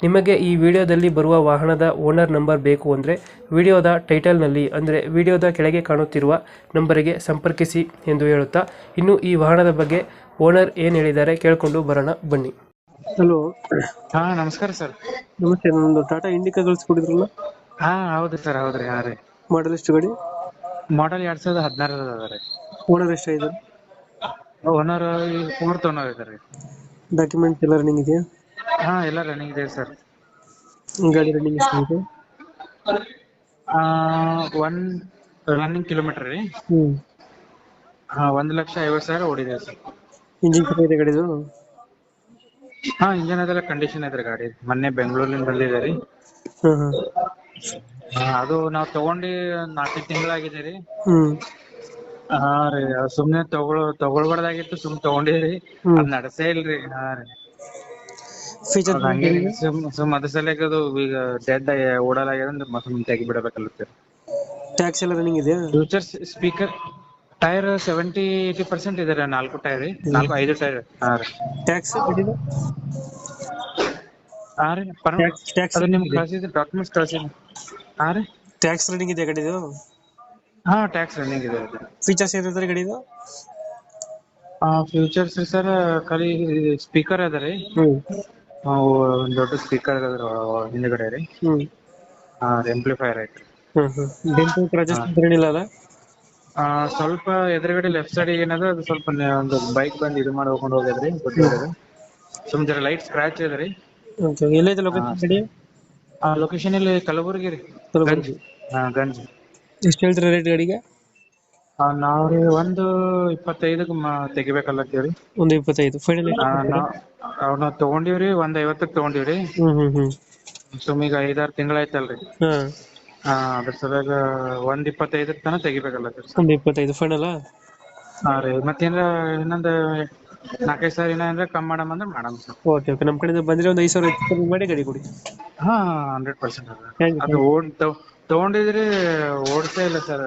ನಿಮಗೆ ಈ ವಿಡಿಯೋದಲ್ಲಿ ಬರುವ ವಾಹನದ ಓನರ್ ನಂಬರ್ ಬೇಕು ಅಂದರೆ ವಿಡಿಯೋದ ಟೈಟಲ್ನಲ್ಲಿ ಅಂದರೆ ವಿಡಿಯೋದ ಕೆಳಗೆ ಕಾಣುತ್ತಿರುವ ನಂಬರಿಗೆ ಸಂಪರ್ಕಿಸಿ ಎಂದು ಹೇಳುತ್ತಾ ಇನ್ನು ಈ ವಾಹನದ ಬಗ್ಗೆ ಓನರ್ ಏನು ಹೇಳಿದ್ದಾರೆ ಕೇಳಿಕೊಂಡು ಬರೋಣ ಬನ್ನಿ. ಹಲೋ. ಹಾ ನಮಸ್ಕಾರ ಸರ್. ನಮಸ್ತೆ ನಾನೊಂದು ಟಾಟಾ ಇಂಡಿಕಾ ಕಳಿಸ್ಕೊಡಿದ್ರಲ್ಲ ಹಾ ಹೌದು ಸರ್ ಹೌದ್ರಿ ಹಾ ರೀ ಮಾಡಲ್ ಎಷ್ಟು ಗಾಡಿ? ಮಾಡೆಲ್ ಎರಡ್ ಸಾವಿರದ ಹದಿನಾರದ ಅದ ರೀ. ಓನರ್ ಎಷ್ಟಾಗಿದೆ ಓನರ್ ಫೋರ್ತ್ ಓನರ್ ಇದೆ ರೀ ಡಾಕ್ಯುಮೆಂಟ್ಸ್ ಎಲ್ಲ ರನ್ನಿಂಗ್ ಇದೆಯಾ? ಹಾ ಎಲ್ಲ ರನ್ನಿಂಗ್ ಇದೆ ಸರ್ ಗಾಡಿ ರನ್ನಿಂಗ್ ಎಷ್ಟಾಗಿದೆ ಆ ಒನ್ ರನ್ನಿಂಗ್ ಕಿಲೋಮೀಟರ್ ರೀ. ಹ್ಞೂ ಹಾ ಒಂದ್ ಲಕ್ಷ ಐವತ್ ಸಾವಿರ ಓಡಿದೆ ಸರ್ ಇಂಜಿನ್ ಇದೆ ಗಾಡಿದು? ಹಾ ಇಂಜನ್ ಅದೆಲ್ಲ ಕಂಡೀಷನ್ ಐತ್ರಿ ಗಾಡಿ. ಮೊನ್ನೆ ಬೆಂಗಳೂರಿಂದ ಬಂದಿದೆ ರೀ. ಹಾಂ ಹಾಂ ಹಾ, ಅದು ನಾವ್ ತಗೊಂಡಿ ನಾಲ್ಕೈದು ತಿಂಗಳಾಗಿದೆ ರೀ. ಹ್ಞೂ ಹಾ ರೀ ಸುಮ್ನೆ ತಗೊಳ್ ತಗೊಳ್ಬಾರ್ದಾಗಿತ್ತು ಸುಮ್ ತಗೊಂಡಿರಿ ಹ್ಮ್. ಅದ್ ನಡ್ಸೇ ಇಲ್ರಿ. ಹಾ ರೀ. ಫೀಚರ್ ಸುಮ್ ಸುಮ್ ಅದ್ರ ಸಲಕ ಅದು ಈಗ ಡೆಡ್ ಓಡಲಾಗ್ಯದ ಅಂದ್ರೆ ಮತ್ತೆ ತೆಗಿ ಬಿಡಬೇಕಲ್ಲತ್ತೆ ಟ್ಯಾಕ್ಸ್ ಎಲ್ಲ ರನ್ನಿಂಗ್ ಇದೆಯಾ? Future speaker tyre seventy eighty percent ಇದೆ ರೀ ನಾಲ್ಕು ಟೈರ್ ರೀ ನಾಲ್ಕು ಐದು ಟೈರ್ ಹಾ ರೀ. ಟ್ಯಾಕ್ಸ್ ಹಾಂ ರೀ ಟ್ಯಾಕ್ಸ್ ಅದು ನಿಮ್ಗೆ ಕಳ್ಸಿದ್ರಿ ಡಾಕ್ಯುಮೆಂಟ್ಸ್ ಕಳ್ಸಿದ್ರಿ ಹಾಂ ರೀ. ಟ್ಯಾಕ್ಸ್ ರನ್ನಿಂಗ್ ಇದೆ ಗಾಡಿದು? ಹಾ ಟ್ಯಾಕ್ಸ್ ರನ್ನಿಂಗ್ ಇದೆ ಫೀಚರ್ಸ್ ಏನಿದೆ ಗಾಡಿದು? ಆ ಫ್ಯೂಚರ್ಸ್ ಸರ್ ಖಾಲಿ ಸ್ಪೀಕರ್ ಅದ ರೀ. ಅವು ಒಂದ್ ದೊಡ್ಡ ಸ್ಪೀಕರ್ ಹಿಂದ್ಗಡೆ ರೀ. ಹ್ಞೂ ಹಾ ಎಂಪ್ಲಿಫೈರ್ ಐತ್ರಿ. ಅಲ್ಲ ಆ ಸ್ವಲ್ಪ ಎದುರುಗಡೆ ಲೆಫ್ಟ್ ಸೈಡ್ ಏನದ ಅದು ಸ್ವಲ್ಪ ನೆ- ಒಂದು ಬೈಕ್ ಬಂದು ಇದು ಮಾಡಿ ಹೋಗ್ಕೊಂಡು ಹೋಗ್ಯದ್ರಿ ಗೊತ್ತಿರೋದು ಸುಮ್ ಜರ ಲೈಟ್ ಸ್ಕ್ರಾಚ್ ಇದೆ ರೀ. ಓಕೆ ಎಲ್ಲೈತೆ ಲೊಕೇಶನ್ ಗಾಡಿ? ಆ ಲೊಕೇಶನ್ ಇಲ್ಲಿ ಕಲಬುರ್ಗಿ ರೀ. ಕಲಬುರ್ಗಿ. ಹಾ ಗಂಜಿ. ಎಷ್ಟು ಹೇಳ್ತೀರಾ ರೇಟ್ ಗಾಡಿಗೆ? ಆ, ನಾವ್ ರೀ ಒಂದು ಇಪ್ಪತ್ತೈದಕ್ಕೆ ಮ ತೆಗಿಬೇಕಲ್ಲತ್ತೀವ್ರಿ ಒಂದು ಇಪ್ಪತ್ತೈದು ಫೈನಲ್ ಅವ್ ನಾವ್ ತಗೊಂಡಿವ್ರಿ ಒಂದ್ ಐವತ್ತಕ್ ತಗೊಂಡಿವ್ರಿ. ಹ್ಞೂ ಹ್ಞೂ ಹ್ಞೂ ಸುಮ್ ಈಗ ಐದಾರು ತಿಂಗಳಾಯ್ತಲ್ರಿ. ಹಾಂ. ಹಾ ಅದ್ರ ಸಲುವಾಗ ಒಂದ್ ಇಪ್ಪತ್ತೈದಕ್ ತನ ತೆಗಿಬೇಕಲ್ಲತ್ತೀರಿ ಒಂದು ಇಪ್ಪತ್ತೈದು ಫೈನಲ್ ಹಾ ರೀ ಮತ್ತೇನ್ರ ಇನ್ನೊಂದ್ ನಾಲ್ಕೈದು ಸಾವಿರ ಏನಾರ ಕಮ್ಮಿ ಮಾಡಮ್ ಅಂದ್ರೆ ಮಾಡಮ್ ಸರ್. ಓಕೆ ಓಕೆ ನಮ್ಮ ಕಡೆಯಿಂದ ಬಂದ್ರೆ ಒಂದು ಐದು ಸಾವಿರ ಹೆಚ್ಚು ಕಮ್ಮಿ ಮಾಡಿ ಗಾಡಿ ಕೊಡಿ. ಹಾ ಹಂಡ್ರೆಡ್ ಪರ್ಸೆಂಟ್. ಅದು. ಓಡ್ ತಗೊಂಡಿದ್ರಿ ಓಡ್ಸೇ ಇಲ್ಲ ಸರ್.